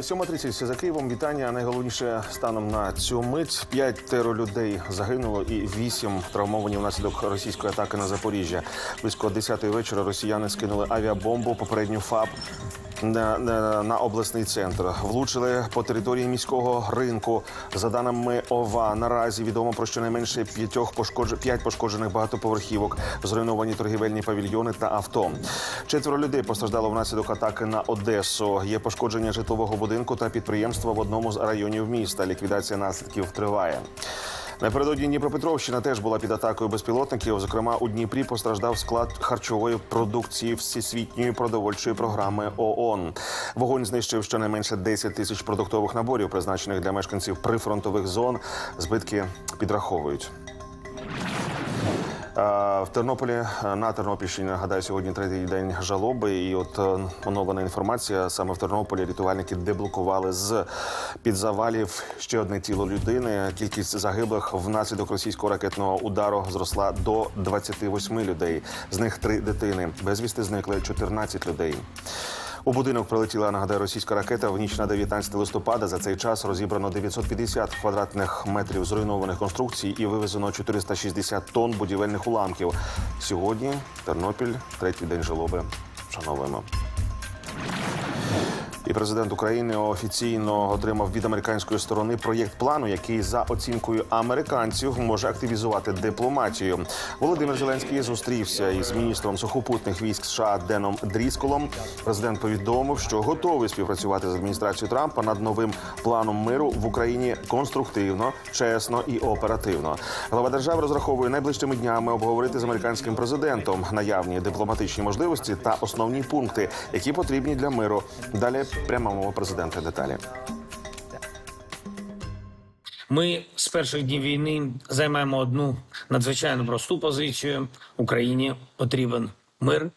7.30 за Києвом. Вітання. Найголовніше станом на цю мить. П'ятеро людей загинуло і вісім травмовані внаслідок російської атаки на Запоріжжя. Близько 10-ї вечора росіяни скинули авіабомбу, попередню ФАБ. На, обласний центр влучили по території міського ринку. За даними ОВА, наразі відомо про щонайменше п'ятьох пошкодж... п'ять пошкоджених багатоповерхівок, зруйновані торгівельні павільйони та авто. Четверо людей постраждало внаслідок атаки на Одесу. Є пошкодження житлового будинку та підприємства в одному з районів міста. Ліквідація наслідків триває. Напередодні Дніпропетровщина теж була під атакою безпілотників. Зокрема, у Дніпрі постраждав склад харчової продукції всесвітньої продовольчої програми ООН. Вогонь знищив щонайменше 10 тисяч продуктових наборів, призначених для мешканців прифронтових зон. Збитки підраховують. А, В Тернополі е, на Тернопільщині нагадаю сьогодні третій день жалоби. І от е, оновлена інформація саме в Тернополі рятувальники деблокували з під завалів ще одне тіло людини. Кількість загиблих внаслідок російського ракетного удару зросла до 28 людей. З них три дитини. Безвісти зникли 14 людей. У будинок прилетіла нагадаю російська ракета в ніч на 19 листопада. За цей час розібрано 950 квадратних метрів зруйнованих конструкцій і вивезено 460 тонн будівельних уламків. Сьогодні Тернопіль, третій день жалоби. Шановуємо. І президент України офіційно отримав від американської сторони проєкт плану, який за оцінкою американців може активізувати дипломатію. Володимир Зеленський зустрівся із міністром сухопутних військ США Деном Дрісколом. Президент повідомив, що готовий співпрацювати з адміністрацією Трампа над новим планом миру в Україні конструктивно, чесно і оперативно. Глава держави розраховує найближчими днями обговорити з американським президентом наявні дипломатичні можливості та основні пункти, які потрібні для миру. Далі пряма мова президента деталі. Ми з перших днів війни займаємо одну надзвичайно просту позицію. Україні потрібен мир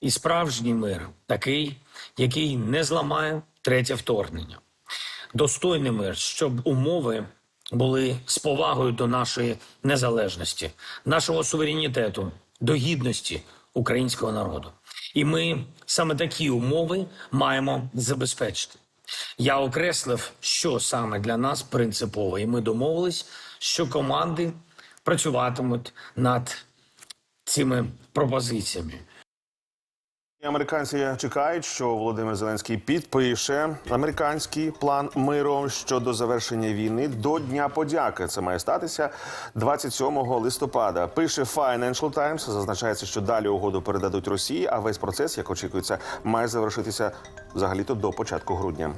і справжній мир, такий, який не зламає третє вторгнення. Достойний мир, щоб умови були з повагою до нашої незалежності, нашого суверенітету, до гідності українського народу. І ми саме такі умови маємо забезпечити. Я окреслив, що саме для нас принципово, і ми домовились, що команди працюватимуть над цими пропозиціями. Американці чекають, що Володимир Зеленський підпише американський план миру щодо завершення війни до Дня подяки. Це має статися 27 листопада. Пише Financial Times, Зазначається, що далі угоду передадуть Росії, а весь процес, як очікується, має завершитися взагалі-то до початку грудня.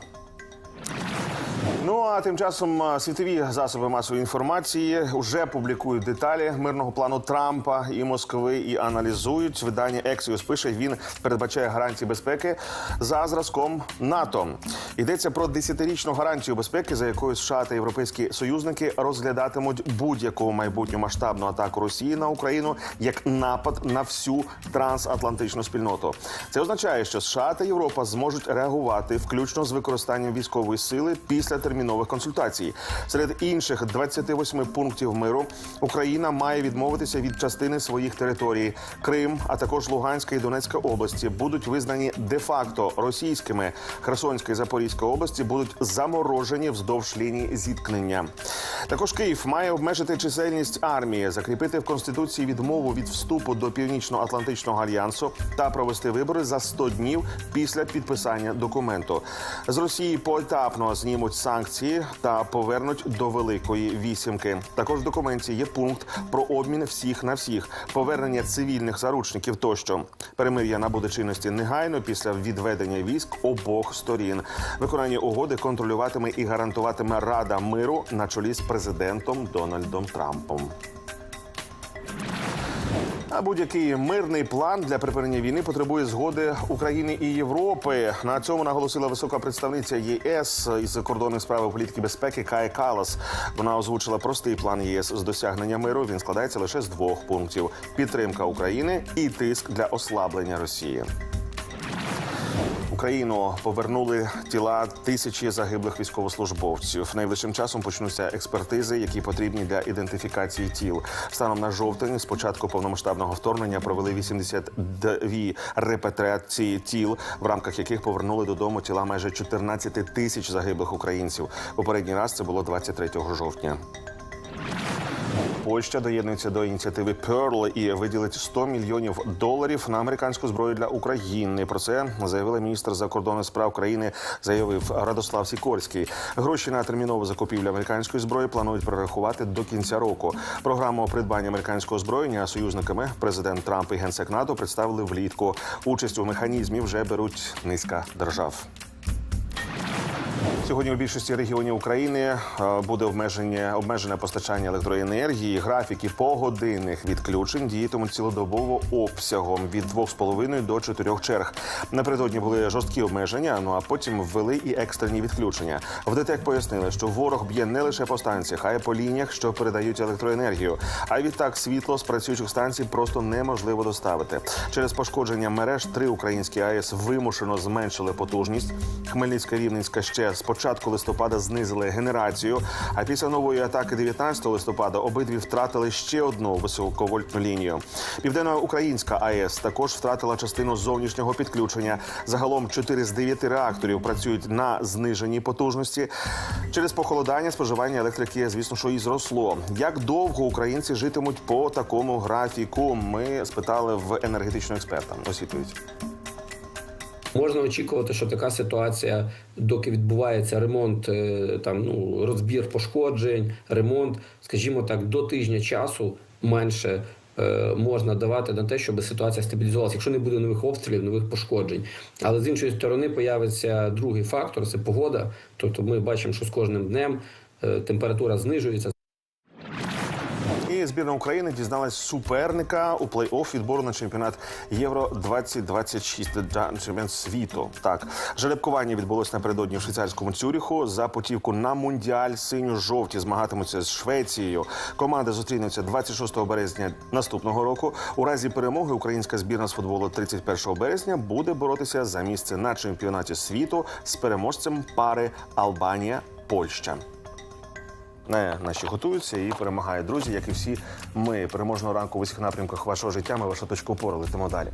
Ну а тим часом світові засоби масової інформації вже публікують деталі мирного плану Трампа і Москви і аналізують. Видання Ексіус пише, він передбачає гарантії безпеки за зразком НАТО. Йдеться про десятирічну гарантію безпеки, за якою США та європейські союзники розглядатимуть будь-яку майбутню масштабну атаку Росії на Україну як напад на всю трансатлантичну спільноту. Це означає, що США та Європа зможуть реагувати включно з використанням військової сили після термінових консультацій. Серед інших 28 пунктів миру Україна має відмовитися від частини своїх територій. Крим, а також Луганська і Донецька області будуть визнані де-факто російськими. Херсонська і Запорізька області будуть заморожені вздовж лінії зіткнення. Також Київ має обмежити чисельність армії, закріпити в конституції відмову від вступу до північно-атлантичного альянсу та провести вибори за 100 днів після підписання документу. З Росії поетапно знімуть санкції та повернуть до великої вісімки. Також в документі є пункт про обмін всіх на всіх, повернення цивільних заручників тощо. Перемир'я набуде чинності негайно після відведення військ обох сторін. Виконання угоди контролюватиме і гарантуватиме Рада миру на чолі з президентом Дональдом Трампом. А будь-який мирний план для припинення війни потребує згоди України і Європи. На цьому наголосила висока представниця ЄС із кордонних справ політики безпеки Кая Калас. Вона озвучила простий план ЄС з досягнення миру. Він складається лише з двох пунктів: підтримка України і тиск для ослаблення Росії. Україну повернули тіла тисячі загиблих військовослужбовців. Найближчим часом почнуться експертизи, які потрібні для ідентифікації тіл. Станом на жовтень, з початку повномасштабного вторгнення, провели 82 репатріації тіл, в рамках яких повернули додому тіла майже 14 тисяч загиблих українців. Попередній раз це було 23 жовтня. Польща доєднується до ініціативи Pearl і виділить 100 мільйонів доларів на американську зброю для України. Про це заявила міністр закордонних справ країни. Заявив Радослав Сікорський. Гроші на термінову закупівлю американської зброї планують перерахувати до кінця року. Програму придбання американського озброєння союзниками президент Трамп і генсек НАТО представили влітку. Участь у механізмі вже беруть низка держав. Сьогодні у більшості регіонів України е, буде обмеження обмежене постачання електроенергії. Графіки погодинних відключень діятимуть цілодобово обсягом від 2,5 до 4 черг. Напередодні були жорсткі обмеження. Ну а потім ввели і екстрені відключення. В ДТЕК пояснили, що ворог б'є не лише по станціях, а й по лініях, що передають електроенергію. А відтак світло з працюючих станцій просто неможливо доставити. Через пошкодження мереж три українські АЕС вимушено зменшили потужність. Хмельницька Рівненська ще з початку листопада знизили генерацію. А після нової атаки 19 листопада обидві втратили ще одну високовольтну лінію. Південноукраїнська АЕС також втратила частину зовнішнього підключення. Загалом 4 з 9 реакторів працюють на зниженій потужності. Через похолодання споживання електрики, звісно, що і зросло. Як довго українці житимуть по такому графіку? Ми спитали в енергетичного експерта. Освітлюють. Можна очікувати, що така ситуація, доки відбувається ремонт, е, там ну розбір пошкоджень, ремонт, скажімо так, до тижня часу менше е, можна давати на те, щоб ситуація стабілізувалася, якщо не буде нових обстрілів, нових пошкоджень. Але з іншої сторони появиться другий фактор це погода. Тобто, ми бачимо, що з кожним днем е, температура знижується. І збірна України дізналась суперника у плей-офф відбору на чемпіонат Євро 2026 та чемпіонат світу. Так, жеребкування відбулось напередодні в швейцарському Цюріху. За путівку на мундіаль синьо-жовті змагатимуться з Швецією. Команди зустрінуться 26 березня наступного року. У разі перемоги українська збірна з футболу 31 березня буде боротися за місце на чемпіонаті світу з переможцем пари Албанія Польща. Не, наші готуються і перемагають друзі, як і всі ми. Переможного ранку в усіх напрямках вашого життя. Ми вашу точку опору летимо далі.